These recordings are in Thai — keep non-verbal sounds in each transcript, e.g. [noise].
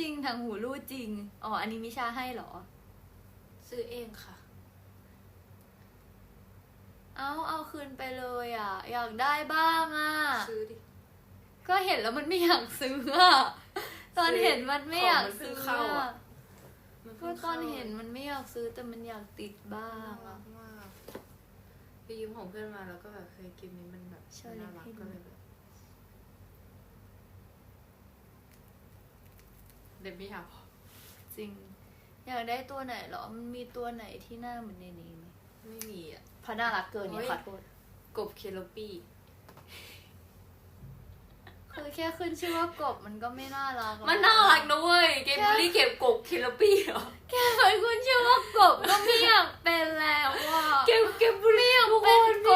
จริงทางหูรูดจริง อ๋อ อันนี้มิชาให้เหรอ ซื้อเองค่ะ เอาเอาคืนไปเลยอะ อยากได้บ้างอะ ซื้อดิ ก็เห็นแล้วมันไม่อยากซื้ออะ ตอนเห็นมันไม่อยากซื้อของมันเพิ่งเข้าอะอะมันก็เพิ่งตข้าอนเห็นมันไม่อยากซื้อแต่มันอยากติดบ้าน่างรัอะกมากไปยืมของเพื่อนมาแล้วก็แบบเคยกินนี้มันแบบชอบเล่น่านรักให้ดูก็เลยแบบ เดบบี้ค่ะพอจริง อยากได้ตัวไหนเหรอ มันมีตัวไหนที่หน้าเหมือนในนี้ไหมไม่มีอะ เพราะน่ารักเกินเนี่ยโอ้ยขอโทษกบเคโลปี้คือแค่ขึ้นชื่อว่ากบมันก็ไม่น่ารักแล้วมันน่ารักนะเว้ยเกมบุรีเก็บกบเคโลปี้เหรอแค่มันขึ้นชื่อว่ากบก็ไม่อยากเป็นแล้วว่ะเกมเกมบุรีทุกคเป็นน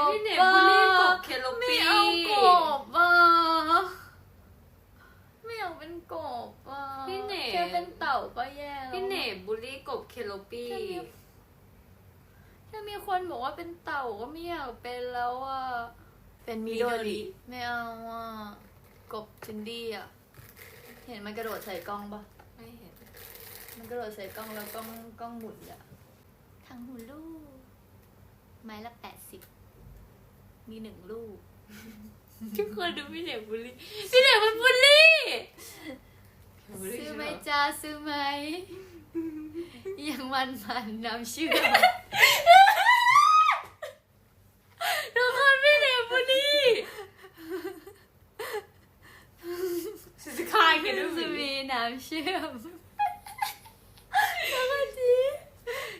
กพี่เน่บพี่เน่บุรีกอะบเคโลไม่ปี้เอากบอะไม่อยากเป็นกบอะ พี่เน่แค่เป็นเต่าก็แย่แล้วพี่เน่บุรีกบเคโลปี้แค่มีแค่มีคนบอกว่าเป็นเต่าก็ไม่อยากเป็นแล้วอะ เป็นมิโดริไม่เอาอะ กบจินดี้อะ เห็นมันกระโดดใส่กล้องปะไม่เห็น มันกระโดดใส่กล้องแล้วกล้องกล้องหมุนอะทางหูลูก ไม้ละแปดสิบ มีหนึ่งลูกทุกคนดูพี่เน่บุรีพี่เน่มันบุรีบุรี ซื้อไหม ใช่ปะ จ้าซื้อไหม ยังมันมันน้ำเชื่อมทุกคนพี่เน่บุรีฉันจะฆ่าแกด้วยจะมีน้ำเชื่อม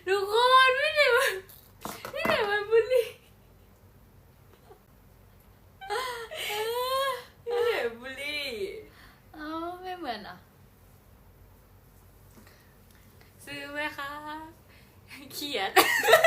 ทุกคน Kiev [laughs]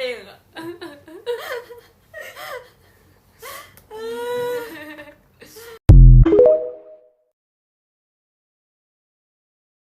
这个